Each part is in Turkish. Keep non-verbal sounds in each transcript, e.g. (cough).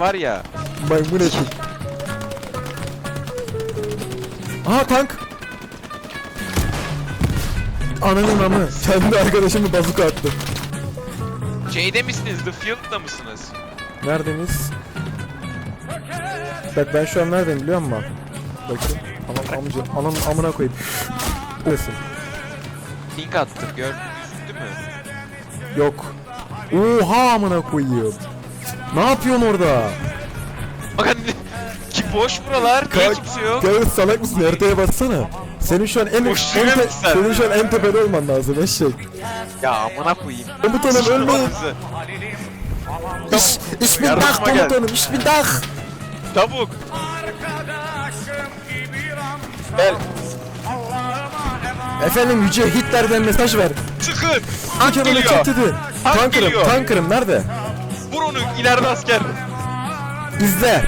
var ya. Maymun eti. Aha tank. Ananın amı. Kendi arkadaşımı bazuka attı. Şeyde misiniz? The Field'da mısınız? Neredeniz? Bak ben şu an neredeyim biliyor musun? Bakayım. Anam amca. Anam amına koyayım. Neresin? Link attım gördünüz mi? Yok. Oha amına koyayım. Ne yapıyorsun orada? Bakın ki boş buralar. Niye kimse yok? Gavur salak mısın? Haritaya bassana. Senin şu an en, Boş en yürü te- sen. senin şu an en tepede olman lazım eşek. Ya amına koyayım. Komutanım ölmeyin. Sizi. İş, iş bin Yardıma dak gel. komutanım, iş bin dak. Çabuk. Gel. Efendim Yüce Hitler'den mesaj ver. Çıkın. Tank Tanker'ı geliyor. çek dedi. Tank Tanker'ım, geliyor. tanker'ım nerede? İleride asker. İzle.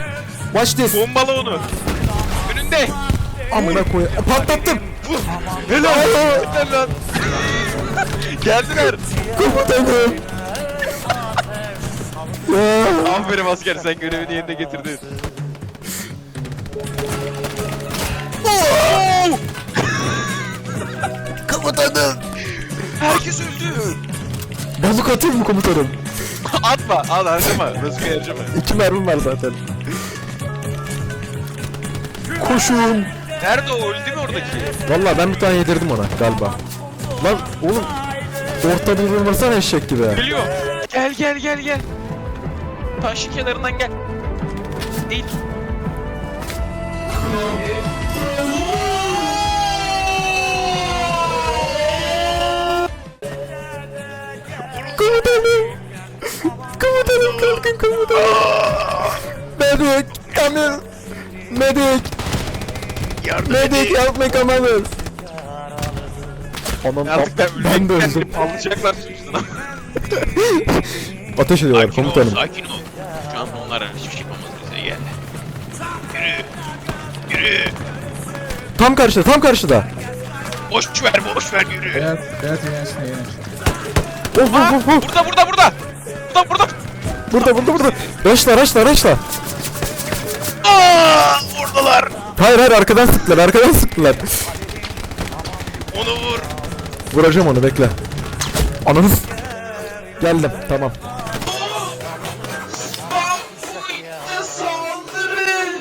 Watch this. Bombala onu. Önünde. Amına koy. Patlattım. Vur. Helal. Helal lan. Geldiler. Komutanım. (laughs) Aferin asker sen görevini yerine getirdin. (laughs) Komutanım. Herkes öldü. Bazuk atayım mı komutanım? (laughs) Atma. Al harcama. Rızkı harcama. İki mermim var zaten. Koşun. Nerede o? Öldü mü oradaki? Vallahi ben bir tane yedirdim ona galiba. Lan oğlum ortada durmasana eşek gibi. Geliyor. Gel gel gel gel. Taşın kenarından gel. Değil. Komutanım kalkın komutanım. Medik. Kamil. Medik. Yardım Medik help me Kamil. Anam Artık ben, ben de öldüm. Alacaklar suçtan. Ateş ediyorlar komutanım. sakin ol. Şu an onlar hiçbir şey yapamaz bize gel. Yürü. Yürü. Tam karşıda tam karşıda. Boş ver boş ver yürü. Beyaz, beyaz iğrençsin iğrenç. Of of of of. burada burada burada. Burada burada. Burada burada burada. Raşla raşla raşla. Aa, oradalar. Hayır hayır arkadan sıktılar arkadan sıktılar. Onu vur. Vuracağım onu bekle. Ananız. Geldim tamam. Spampoint'e saldırı.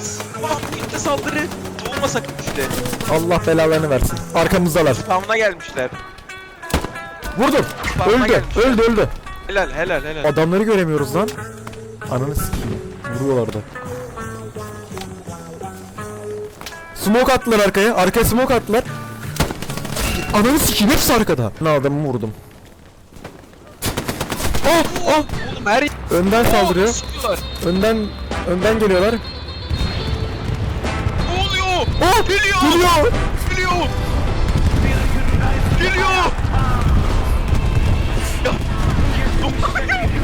Spampoint'e saldırı. Doğma sakın işte. Allah belalarını versin. Arkamızdalar. Spamına gelmişler. Vurdum. Parmağa Öldü. gelmişler. Öldü öldü. Helal helal helal. Adamları göremiyoruz lan. Ananı sikeyim. Vuruyorlar da. Smoke attılar arkaya. Arkaya smoke attılar. Ananı sikeyim hepsi arkada. Ne adamı vurdum. Oh oh. Oğlum her Önden saldırıyor. Sıkıyorlar. Önden önden geliyorlar. Ne oluyor? Oh! Geliyor. Geliyor. Geliyor. Geliyor.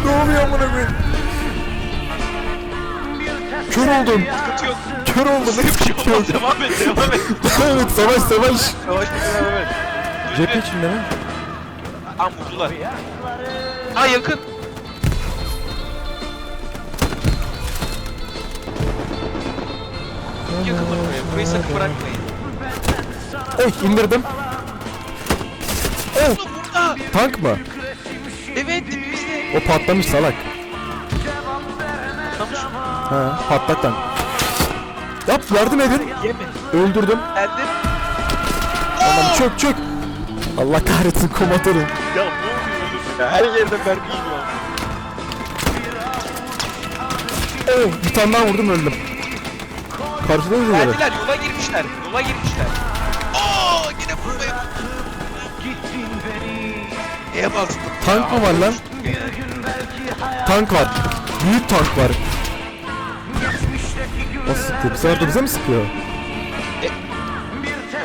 Ne oluyor amına koyayım? Kör oldum. Sıkıntı yok. Kör oldum. Şey olmaz. Devam et. Devam et. evet savaş savaş. Savaş devam et. Cephe içinde mi? Tam vurdular. Ha yakın. Yakınlar buraya. Burayı sakın bırakmayın. Oh indirdim. Oh tank mı? Evet. O patlamış salak. Tamam Ha patlak tank. Yap yardım edin. Yeme. Öldürdüm. Geldim. Tamam çök çök. Allah kahretsin komutanım. Ya oğlum ya? Her yerden mermi yiyor. Oh bir tane daha vurdum öldüm. Karşıda mı birileri? Geldiler yola girmişler. Yola girmişler. Aa yine vurmaya Neye bastın? Tank mı var lan? Tank var. Büyük tank var. Nasıl sıkıyor? Bu sefer de bize mi sıkıyor?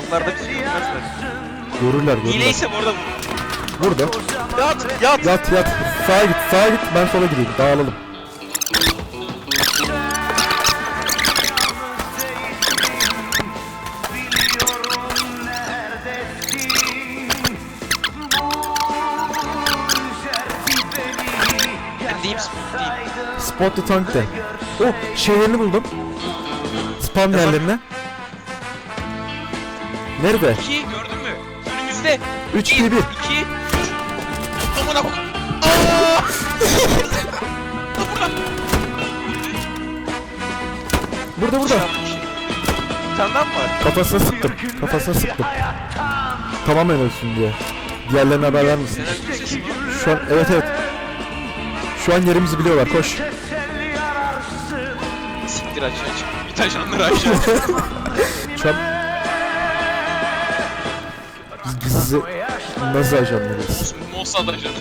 Onlar da bizi görmezler. Görürler görürler. Hileyse bu arada vur. Burada. Yat yat. Yat yat. Sağa git sağa git ben sola gideyim. Dağılalım. Diyeyim spin diyeyim. Spot the tank de. Oh şeylerini buldum. Spam Tamam. yerlerine. Nerede? 2 gördün mü? Önümüzde. 3 2 1. 2 3 Amına koy. Aa! Burada burada. Senden mi var? Kafasına sıktım. Kafasına sıktım. Tamamen ölsün diye. Diğerlerine haber ver misin? Senin bir sesin var. Şu an evet evet. Şu an yerimizi biliyorlar. Koş. Siktir aç aç. Bir taşanları aşağı. (laughs) An biz gizli nasıl ajanlarız? Mossad ajanı.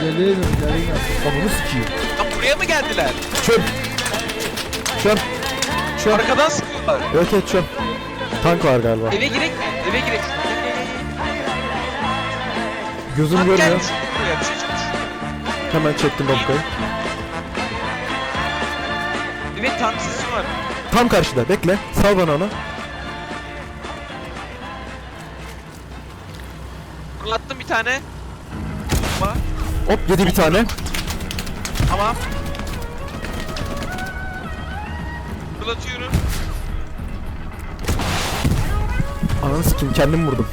Geliyorum geliyorum. Ananı sikiyim. Lan buraya mı geldiler? Çöp. Şu an Arkadan sıkıyorlar. evet evet an tank var galiba. Eve girek mi? Eve girek. Gözüm Lan gel görmüyor. buraya bir şey çalış. Hemen çektim bombayı. Evet tank sesi var. Tam karşıda. Bekle. Sal bana onu. Fırlattım bir tane. Bomba. Hop yedi bir tane. Tamam. Fırlatıyorum. Ananı sikeyim kendim vurdum.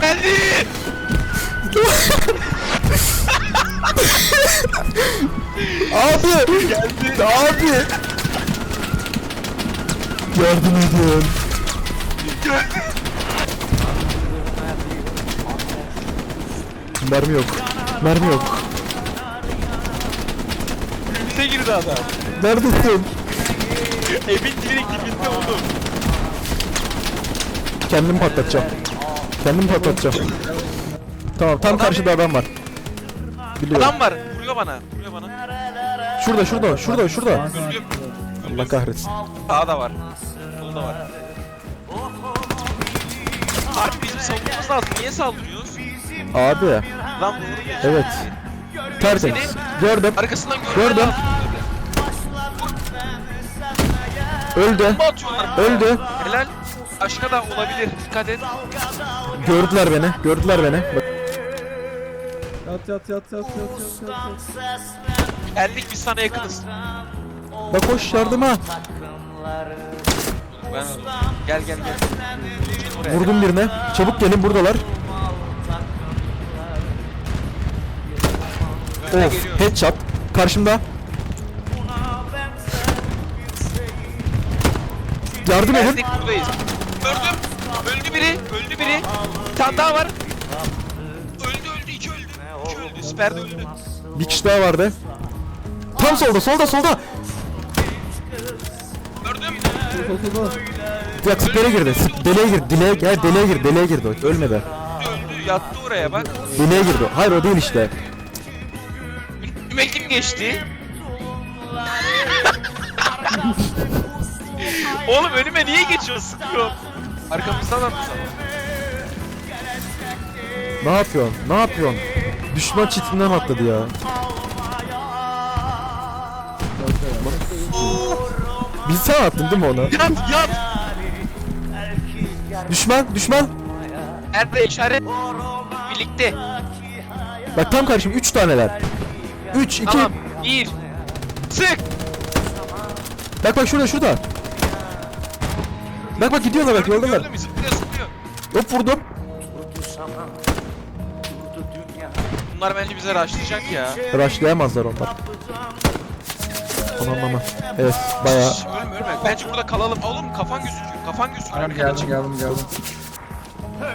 Geldi. Abi! Geldi. Abi! Yardım edin. Mermi yok. Mermi yok. Bize girdi adam. Neredesin? Evin direkt dibinde oğlum. Kendim patlatacağım. Kendim patlatacağım. Tamam tam karşıda adam var. Biliyorum. Adam var. Vuruyor bana. Vuruyor bana. Şurada şurada şurada şurada. Allah kahretsin. Sağda var. Solda var. Abi bizim savunmamız lazım. Niye saldırıyoruz? Abi. Lan bunu geç. Evet. Tertemiz. Gördüm. Arkasından gördüm. Gördüm. Öldü. Bomba atıyorlar. Öldü. Helal. Başka da olabilir. Dikkat et. Gördüler beni. Gördüler beni. Bak, Yat yat yat yat yat yat yat. Geldik biz sana yakınız. bak koş yardıma. Ben Gel gel gel. Oraya. Vurdum birine. Çabuk gelin buradalar. Önüne Of. geliyor. Headshot. Karşımda. Yardım edin. Geldik buradayız. Öldü biri. Öldü biri. Bir tane daha var. İki öldü. Siper de öldü. Bir kişi daha vardı. Tam solda, solda, solda. Gördüm. Ya spere girdi. Deliğe girdi. Deliğe, gel deliğe girdi. Deliğe girdi. o. Ölmedi. Öldü. Yattı oraya bak. Deliğe girdi. o. Hayır o değil işte. Üme kim geçti? (laughs) Oğlum önüme niye geçiyorsun? Sıkıyor. Arkamızdan mı Ne yapıyorsun? Ne yapıyorsun? Düşman çitinden atladı ya. Biz sen attın değil mi onu? Yat yat. Düşman, düşman. Nerede işaret? Birlikte. Bak tam karşım 3 taneler. 3, 2. Tamam. Bir. Sık. Bak bak şurada şurada. Bak bak gidiyorlar bak yoldalar. Gördün mü? Zıplıyor zıplıyor. Hop vurdum. Bunlar bence bize raşlayacak ya. Rushlayamazlar onlar. Aman aman. Evet bayağı. Şşş, ölme ölme. Bence burada kalalım. Oğlum kafan gözüküyor. Kafan gözüküyor. Arkada geldim çık. geldim geldim.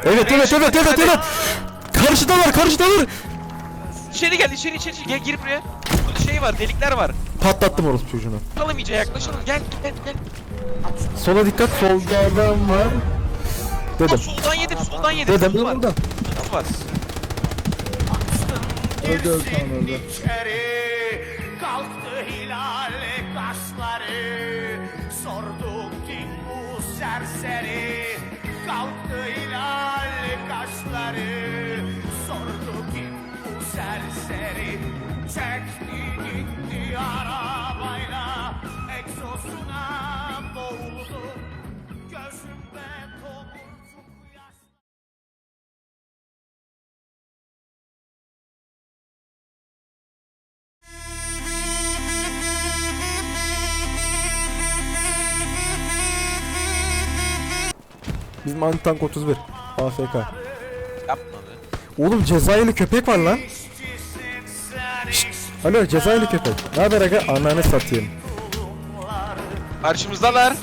Evet evet evet evet evet. Karşıdalar karşıdalar. İçeri gel içeri içeri. içeri. Gel gir buraya. Burada şey var delikler var. Patlattım orospu çocuğunu. Bakalım iyice yaklaşalım. Gel gel gel. Sola dikkat solda adam var. Aa, Dedim. soldan yedim soldan yedim. Dedim. Solda var. Burada. Nasıl var? Öldü öldü tamam Kalktı hilale kaşları. Sorduk kim bu serseri? Kalktı hilale kaşları. Sorduk kim bu serseri? Çekti gitti arabayla Bizim anti tank 31. AFK. Yapmadı. Oğlum Cezayirli köpek var lan. Şşt. Alo Cezayirli köpek. Ne haber aga? Ananı satayım. Karşımızdalar.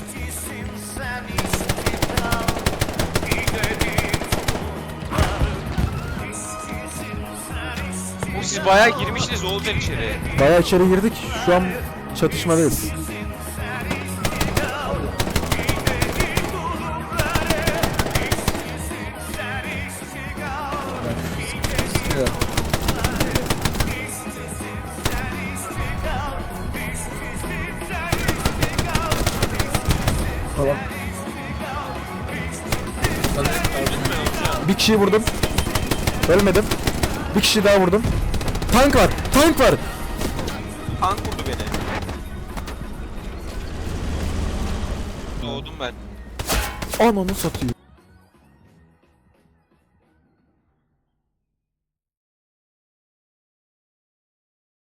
Siz bayağı girmişsiniz Oğuzhan içeri. Bayağı içeri girdik. Şu an çatışmadayız. Bir kişiyi vurdum. Ölmedim. Bir kişi daha vurdum. Tank var. Tank var. Tank vurdu beni. Doğdum ben. Ananı satayım.